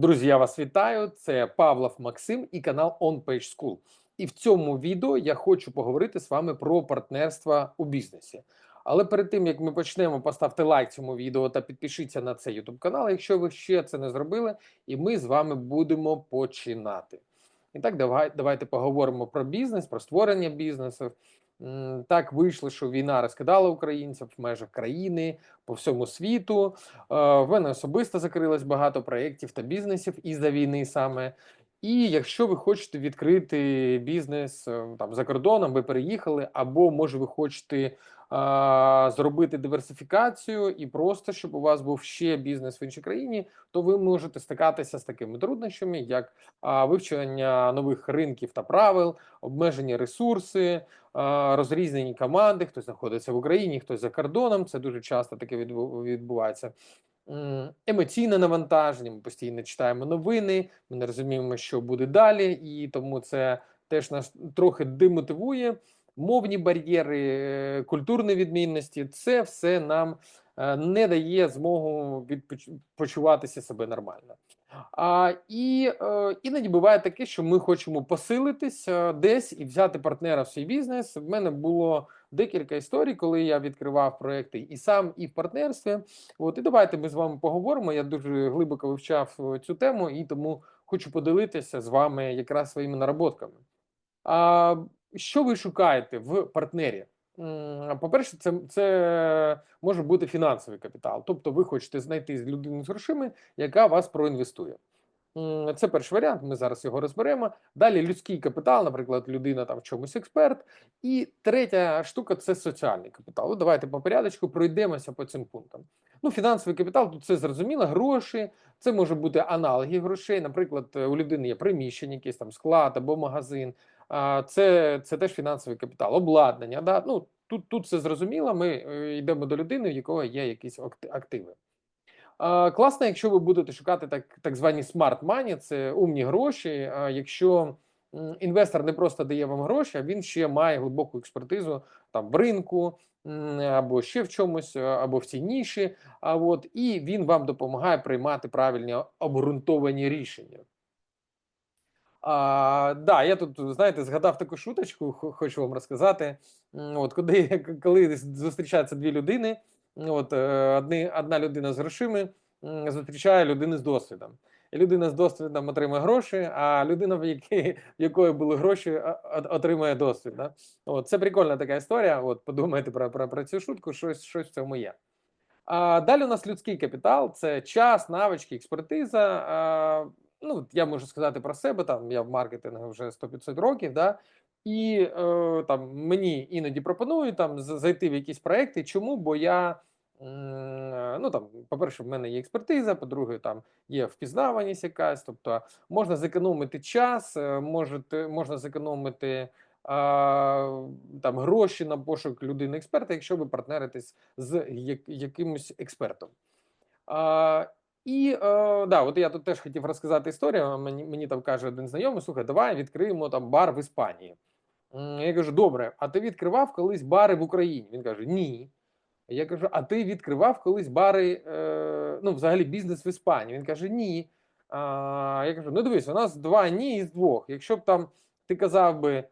Друзі, я вас вітаю. Це Павлов Максим і канал On Page School. І в цьому відео я хочу поговорити з вами про партнерство у бізнесі. Але перед тим як ми почнемо, поставте лайк цьому відео та підпишіться на цей YouTube канал, якщо ви ще це не зробили, і ми з вами будемо починати. І так, давай, давайте поговоримо про бізнес, про створення бізнесу. Так вийшло, що війна розкидала українців в межах країни по всьому світу. Е, В мене особисто закрилось багато проєктів та бізнесів із-за війни саме. І якщо ви хочете відкрити бізнес е, там за кордоном, ви переїхали, або може ви хочете зробити диверсифікацію і просто щоб у вас був ще бізнес в іншій країні, то ви можете стикатися з такими труднощами, як вивчення нових ринків та правил, обмежені ресурси, розрізнені команди. Хтось знаходиться в Україні, хтось за кордоном. Це дуже часто таке відбувається. Емоційне навантаження. Ми постійно читаємо новини, ми не розуміємо, що буде далі, і тому це теж нас трохи демотивує. Мовні бар'єри, е, культурні відмінності це все нам е, не дає змогу почуватися себе нормально. А, і е, іноді буває таке, що ми хочемо посилитись е, десь і взяти партнера в свій бізнес. В мене було декілька історій, коли я відкривав проекти і сам, і в партнерстві. От і давайте ми з вами поговоримо. Я дуже глибоко вивчав е, цю тему і тому хочу поділитися з вами якраз своїми наработками. А що ви шукаєте в партнері? По-перше, це, це може бути фінансовий капітал. Тобто, ви хочете знайти людину з грошима, яка вас проінвестує. Це перший варіант. Ми зараз його розберемо. Далі людський капітал, наприклад, людина там в чомусь експерт. І третя штука це соціальний капітал. Ну, давайте по порядочку пройдемося по цим пунктам. Ну, фінансовий капітал, тут це зрозуміло, гроші, це може бути аналоги грошей. Наприклад, е, у людини є приміщення, якийсь там склад або магазин. Це, це теж фінансовий капітал, обладнання. Да? Ну, тут, тут все зрозуміло. Ми е, йдемо до людини, в якої є якісь активи. Класно, якщо ви будете шукати так, так звані smart money, це умні гроші. Якщо інвестор не просто дає вам гроші, а він ще має глибоку експертизу там в ринку або ще в чомусь, або в цій ніші. А от і він вам допомагає приймати правильні обґрунтовані рішення. А, да, я тут, знаєте, згадав таку шуточку, хочу вам розказати. От коли, коли зустрічаються дві людини, от е, одні, одна людина з грошима зустрічає людину з досвідом. Людина з досвідом отримує гроші, а людина, в якій, в якої були гроші, отримує досвід. Да? От, це прикольна така історія. От, подумайте про, про, про цю шутку, щось, щось в цьому є. А далі у нас людський капітал це час, навички, експертиза. А, ну, я можу сказати про себе, там я в маркетингу вже 100-500 років, да, і е, там мені іноді пропонують там зайти в якісь проекти. Чому? Бо я. е, Ну там, по-перше, в мене є експертиза, по-друге, там є впізнаваність якась, тобто можна зекономити час, е, можете, можна зекономити а, там гроші на пошук людини експерта, якщо ви партнеритесь з як, якимось експертом. А, і е, да, от я тут теж хотів розказати історію. Мені, мені там каже один знайомий: слухай, давай відкриємо там бар в Іспанії. Я кажу, добре, а ти відкривав колись бари в Україні? Він каже, ні. Я кажу, а ти відкривав колись бари, е, ну, взагалі бізнес в Іспанії? Він каже, ні. А, я кажу, ну дивись, у нас два ні із двох. Якщо б там ти казав би, е,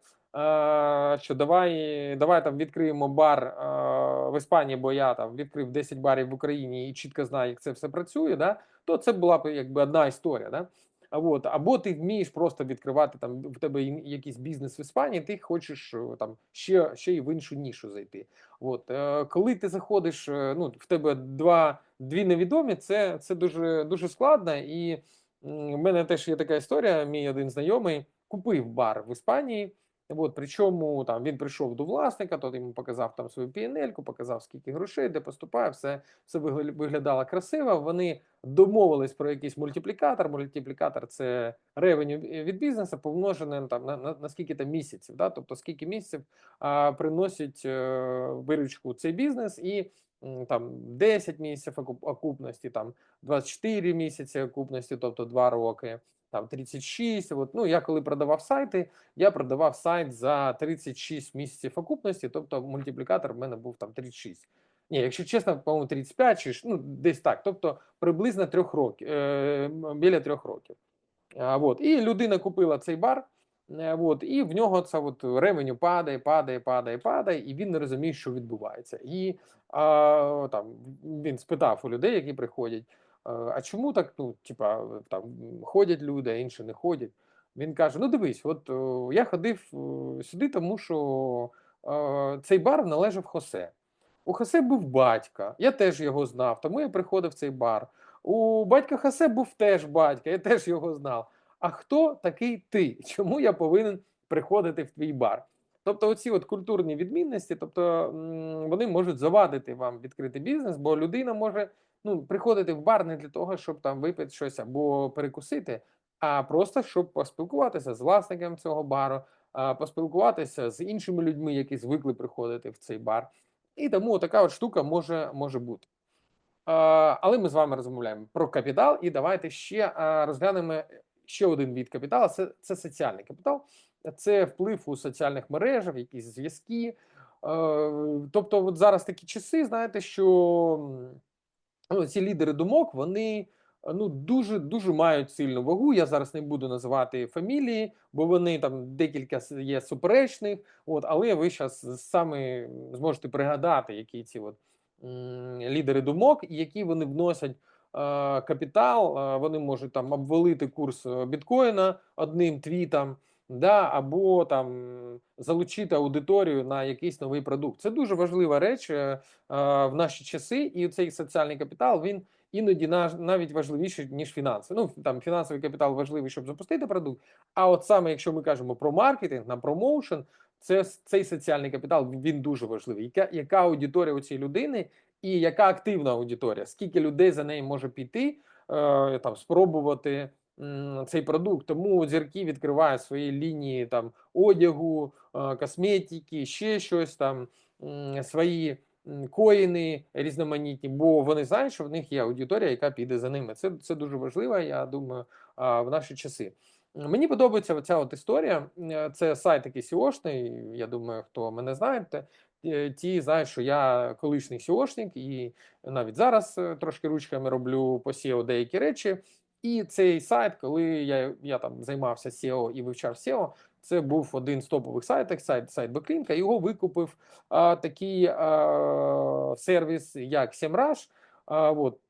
що давай, давай там відкриємо бар е, в Іспанії, бо я там відкрив 10 барів в Україні і чітко знаю, як це все працює, да, то це була б якби одна історія. Да? От, або ти вмієш просто відкривати там в тебе якийсь бізнес в Іспанії, ти хочеш е, там ще, ще й в іншу нішу зайти. От, е, коли ти заходиш, е, ну, в тебе два, дві невідомі, це, це дуже, дуже складно. І в мене теж є така історія. Мій один знайомий купив бар в Іспанії. От, причому там він прийшов до власника, тот йому показав там свою пієнельку, показав скільки грошей, де поступає, все, все вигля- виглядало красиво. Вони домовились про якийсь мультиплікатор. Мультиплікатор це ревеню від бізнесу, помножене там на, на, на скільки там місяців. Да? Тобто скільки місяців а, приносить е, виручку цей бізнес, і там 10 місяців окуп- окупності, там 24 місяці окупності, тобто 2 роки. Там 36, от, ну я коли продавав сайти, я продавав сайт за 36 місяців окупності, тобто мультиплікатор в мене був там 36. Ні, якщо чесно, по-моєму, 35 чи ну, десь так. Тобто приблизно трьох років, е, біля трьох років. А, вот. І людина купила цей бар, е, вот, і в нього це от ревеню падає, падає, падає, падає, і він не розуміє, що відбувається. І а, там, він спитав у людей, які приходять, а чому так, ну, типа, там ходять люди, а інші не ходять. Він каже: Ну, дивись, от я ходив сюди, тому що цей бар належав Хосе. У Хосе був батька, я теж його знав, тому я приходив в цей бар. У батька Хосе був теж батька, я теж його знав. А хто такий ти? Чому я повинен приходити в твій бар? Тобто, оці от культурні відмінності, тобто вони можуть завадити вам відкрити бізнес, бо людина може ну, приходити в бар не для того, щоб там випити щось або перекусити, а просто щоб поспілкуватися з власником цього бару, поспілкуватися з іншими людьми, які звикли приходити в цей бар. І тому така от штука може, може бути. Але ми з вами розмовляємо про капітал, і давайте ще розглянемо ще один від капіталу. Це це соціальний капітал, це вплив у соціальних мережах, якісь зв'язки. Тобто, от зараз такі часи, знаєте, що ну, ці лідери думок вони ну дуже дуже мають сильну вагу. Я зараз не буду називати фамілії, бо вони там декілька є суперечних. От, але ви зараз саме зможете пригадати, які ці от лідери думок і які вони вносять. Капітал, вони можуть там обвалити курс е, біткоїна одним твітом, да, або там залучити аудиторію на якийсь новий продукт. Це дуже важлива реч е, в наші часи, і цей соціальний капітал він іноді навіть важливіший, ніж фінансовий. Ну там фінансовий капітал важливий, щоб запустити продукт. А от саме якщо ми кажемо про маркетинг, на промоушен, це цей соціальний капітал він дуже важливий. Яка яка аудиторія у цієї людини, і яка активна аудиторія? Скільки людей за неї може піти, е, там спробувати цей продукт. Тому зірки відкривають свої лінії там одягу, е, косметики, ще щось там свої коїни різноманітні, бо вони знають, що в них є аудиторія, яка піде за ними. Це це дуже важливо, я думаю, в наші часи. Мені подобається ця от історія. Е, це сайт такий сіошний. Я думаю, хто мене знаєте. Е, ті знають, що я колишній сіошник, і навіть зараз трошки ручками роблю по деякі речі. І цей сайт, коли я я там займався SEO і вивчав SEO, це був один з топових сайтів, сайт сайт Беклінка. Його викупив а, такий а, сервіс, як SEMrush.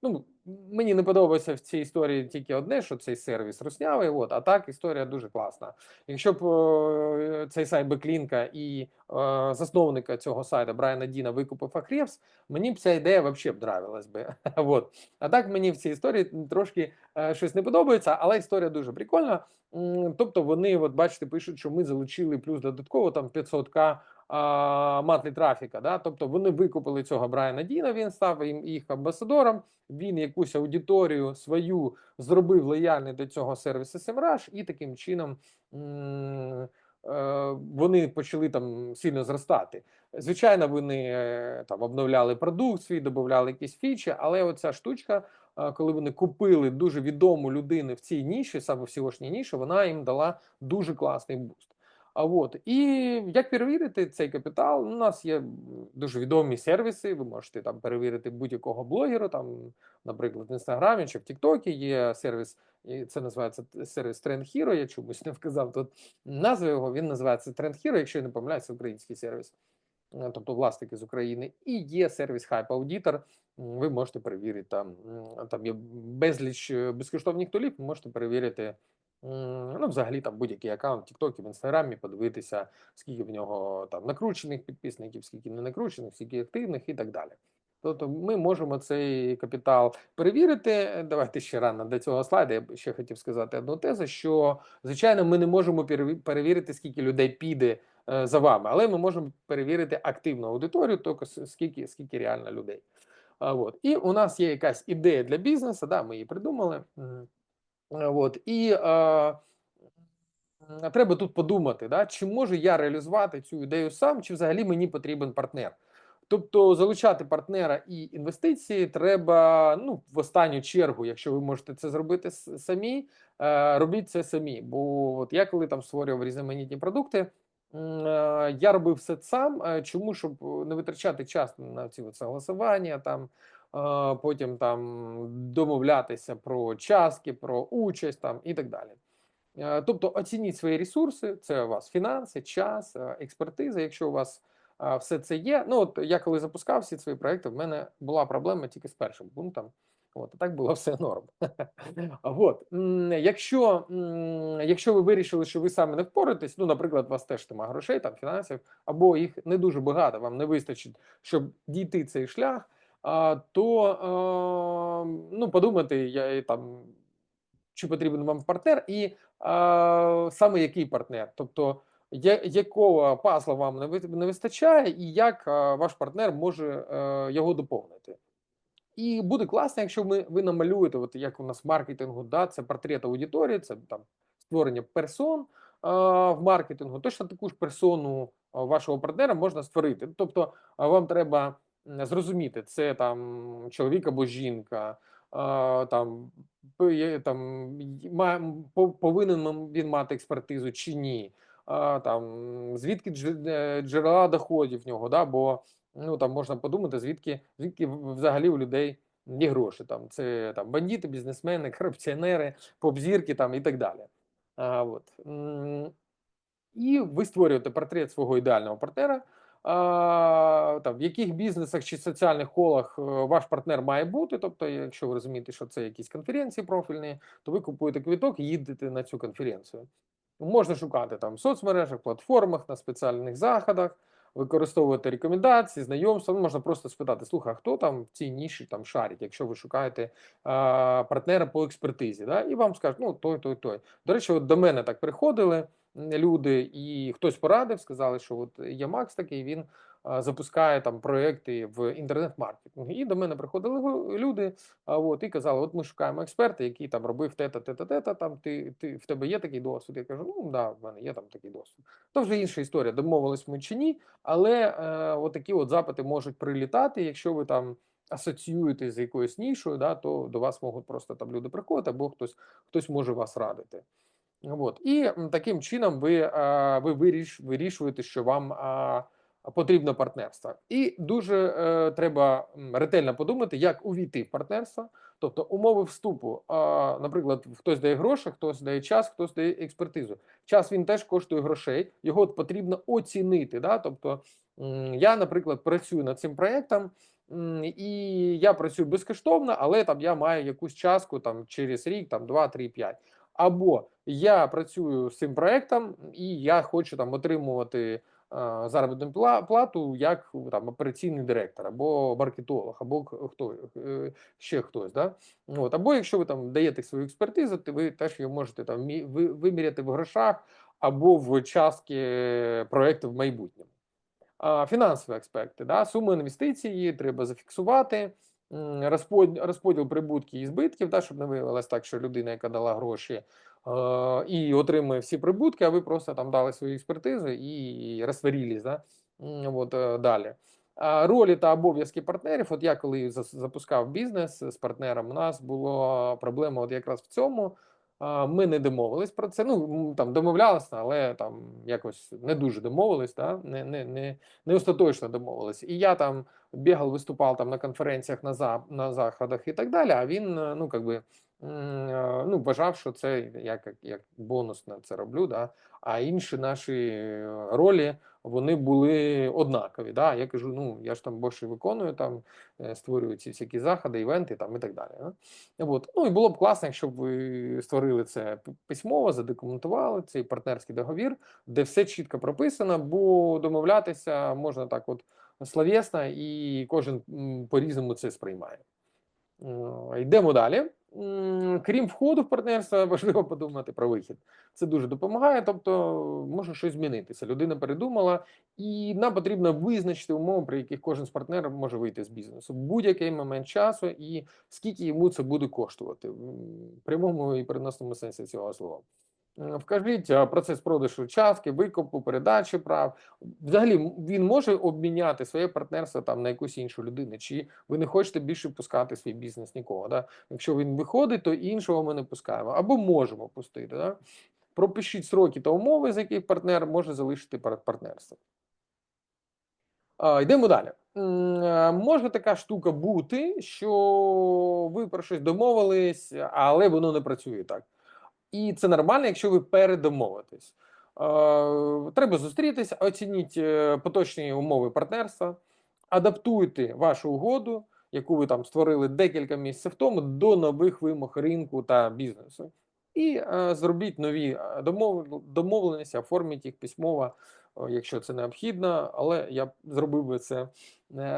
Ну, Мені не подобається в цій історії тільки одне, що цей сервіс руснявий. От, а так історія дуже класна. Якщо б е, цей сайт Беклінка і е, засновника цього сайту Брайана Діна викупив Ахревс, мені б ця ідея взагалі б нравилась би. от. А так мені в цій історії трошки е, щось не подобається, але історія дуже прикольна. Тобто вони, от бачите, пишуть, що ми залучили плюс додатково там 500к матлі трафіка. Да? Тобто вони викупили цього Брайана Діна, він став їх амбасадором. Він якусь аудиторію свою зробив лояльний до цього сервісу SEMrush, і таким чином е, вони почали там сильно зростати. Звичайно, вони е, там обновляли продукт свій, додавали якісь фічі, але оця штучка, коли вони купили дуже відому людину в цій ніші, саме в seo ніші, вона їм дала дуже класний буст. А от і як перевірити цей капітал? У нас є дуже відомі сервіси. Ви можете там перевірити будь-якого блогера, там, наприклад, в інстаграмі чи в Тіктокі є сервіс, і це називається сервіс Trend Hero, Я чомусь не вказав тут назву його. Він називається Trend Hero, якщо я не помиляюся, український сервіс, е, тобто власники з України, і є сервіс Hype Auditor. Ви можете перевірити там. Там є безліч е, безкоштовних тулів, ви можете перевірити. Ну, взагалі, там будь-який аккаунт в Тіктокі, в Інстаграмі, подивитися, скільки в нього там накручених підписників, скільки не накручених, скільки активних і так далі. Тобто ми можемо цей капітал перевірити. Давайте ще рано до цього слайду. Я ще хотів сказати одну тезу: що звичайно ми не можемо перевірити, скільки людей піде е, за вами, але ми можемо перевірити активну аудиторію, тобто скільки скільки реально людей. А, от. І у нас є якась ідея для бізнесу, да, ми її придумали. От. І е, треба тут подумати, да, чи можу я реалізувати цю ідею сам, чи взагалі мені потрібен партнер. Тобто залучати партнера і інвестиції треба ну, в останню чергу, якщо ви можете це зробити самі, е, робіть це самі. Бо от я коли там створював різноманітні продукти, е, Я робив все сам. Е, Чому? Щоб е, не витрачати час на ці от согласування, там, е, потім там домовлятися про частки, про участь там, і так далі. Е, Тобто оцініть свої ресурси, це у вас фінанси, час, е, експертиза. Якщо у вас е, все це є. Ну от я коли запускав всі свої проекти, в мене була проблема тільки з першим пунктом. От, так було все норм. От. Якщо, якщо ви вирішили, що ви самі не впораєтесь, ну, наприклад, у вас теж немає грошей, там, фінансів, або їх не дуже багато, вам не вистачить, щоб дійти цей шлях, то е, ну, подумайте, я, там, чи потрібен вам партнер, і саме який партнер. Тобто, якого пазла вам не, вистачає, і як ваш партнер може е, його доповнити. І буде класно, якщо ми ви намалюєте, от як у нас в маркетингу, да, це портрет аудиторії, це там створення персон а, в маркетингу. Точно таку ж персону вашого партнера можна створити. Тобто, вам треба зрозуміти, це там чоловік або жінка, там, там повинен він мати експертизу чи ні. Там, звідки е, джерела доходів в нього, да, бо Ну там можна подумати, звідки звідки взагалі у людей є гроші. Там це там бандити, бізнесмени, корупціонери, поп-зірки там і так далі. А, от. І ви створюєте портрет свого ідеального партнера. Там, в яких бізнесах чи соціальних колах е, ваш партнер має бути. Тобто, якщо ви розумієте, що це якісь конференції профільні, то ви купуєте квиток і їдете на цю конференцію. Можна шукати там в соцмережах, платформах, на спеціальних заходах, використовувати рекомендації, знайомства. Ну, можна просто спитати: слухай, хто там в цій ніші там шарить, якщо ви шукаєте а, партнера по експертизі, да? і вам скажуть, ну той, той, той. До речі, от до мене так приходили люди, і хтось порадив, сказали, що от є Макс такий, він запускає там проекти в інтернет-маркетингу. І до мене приходили люди, от і казали: от ми шукаємо експерта, який там робив тета, тета, тета. Там ти, ти в тебе є такий досвід. Я кажу, ну да, в мене є там такий досвід. То вже інша історія, домовились ми чи ні, але е, от такі от запити можуть прилітати, якщо ви там. Асоціюєтесь з якоюсь нішою, да, то до вас можуть просто там люди приходити, або хтось хтось може вас радити. От. І таким чином ви, ви виріш, вирішуєте, що вам потрібно партнерство. І дуже е, треба ретельно подумати, як увійти в партнерство. Тобто умови вступу. наприклад, хтось дає гроші, хтось дає час, хтось дає експертизу. Час він теж коштує грошей, його потрібно оцінити. Да? Тобто, я, наприклад, працюю над цим проєктом. І я працюю безкоштовно, але там я маю якусь частку там через рік, там 2, 3, 5. Або я працюю з цим проектом, і я хочу там отримувати а, заробітну плату як там операційний директор, або маркетолог, або хто е, ще хтось. Да? От. Або якщо ви там даєте свою експертизу, то ви теж її можете там мі- виміряти в грошах або в частки проекту в майбутньому. Фінансові аспекти, да, суму інвестиції треба зафіксувати, розподіл, прибутків і збитків, да, щоб не виявилось так, що людина, яка дала гроші е, і отримує всі прибутки, а ви просто там дали свою експертизу і розсварілись, да, от, е, далі. Ролі та обов'язки партнерів, от я коли запускав бізнес з партнером, у нас була проблема от якраз в цьому. Ми не домовились про це. Ну там домовлялися, але там якось не дуже домовились, да? не, не, не, не остаточно домовились. І я там бігав, виступав там на конференціях на за, на заходах і так далі. А він е, ну якби е, ну, вважав, що це я як, як бонус на це роблю. Да? А інші наші е, ролі вони були однакові. Да? Я кажу, ну я ж там більше виконую, там е, створюю ці всякі заходи, івенти там і так далі. Да? От. Ну і було б класно, якщо б ви створили це письмово, задокументували цей партнерський договір, де все чітко прописано, бо домовлятися можна так, от словесно, і кожен по-різному це сприймає. Е, Йдемо далі. Крім входу в партнерство, важливо подумати про вихід. Це дуже допомагає, тобто може щось змінитися. Людина передумала, і нам потрібно визначити умови, при яких кожен з партнерів може вийти з бізнесу в будь-який момент часу, і скільки йому це буде коштувати в прямому і переносному сенсі цього слова. М, Вкажіть процес продажу частки, викупу, передачі прав. Взагалі, він може обміняти своє партнерство там на якусь іншу людину, чи ви не хочете більше пускати свій бізнес нікого. Да? Якщо він виходить, то іншого ми не пускаємо або можемо пустити. Да? пропишіть сроки та умови, за яких партнер може залишити партнерство. Йдемо далі. Е, Може така штука бути, що ви про щось домовились, але воно не працює так. І це нормально, якщо ви передомовитесь. Е, Треба зустрітися, оцініть е, поточні умови партнерства, адаптуйте вашу угоду, яку ви там створили декілька місяців тому, до нових вимог ринку та бізнесу. І е, зробіть нові домовленості, оформіть їх письмово, якщо це необхідно, але я б зробив би це,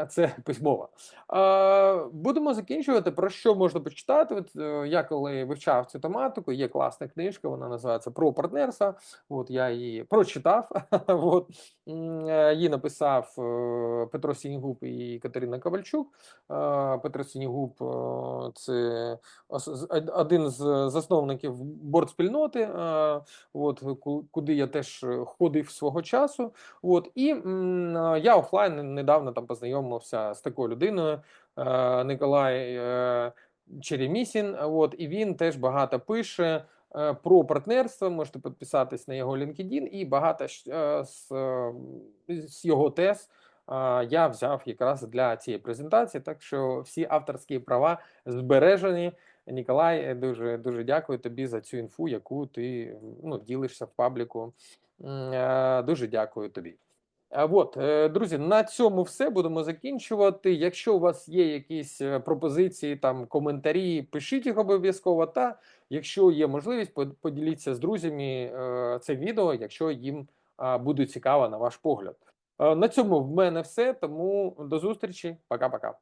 це письмово. Е, Будемо закінчувати. Про що можна почитати? От е, я коли вивчав цю тематику, є класна книжка, вона називається Про партнерство. От я її прочитав. От е, її написав е, Петро Сінігуб і Катерина Ковальчук. Е, Петро Сінігуб е, це один з засновників бортспільноти, е, от куди я теж е, ходив свого часу. От і е, я офлайн недавно там познайомився з такою людиною. е, Николай е, Черемісін. От і він теж багато пише е, про партнерство. Можете підписатись на його LinkedIn і багато з, е, з його тез. Я взяв якраз для цієї презентації, так що всі авторські права збережені. Ніколай, дуже дуже дякую тобі за цю інфу, яку ти ну, ділишся в пабліку. Дуже дякую тобі. А От, е, друзі, на цьому все будемо закінчувати. Якщо у вас є якісь е, пропозиції, там коментарі, пишіть їх обов'язково. Та якщо є можливість, поділіться з друзями е, це відео, якщо їм буде цікаво на ваш погляд. Е, На цьому в мене все. Тому до зустрічі. Пока-пока.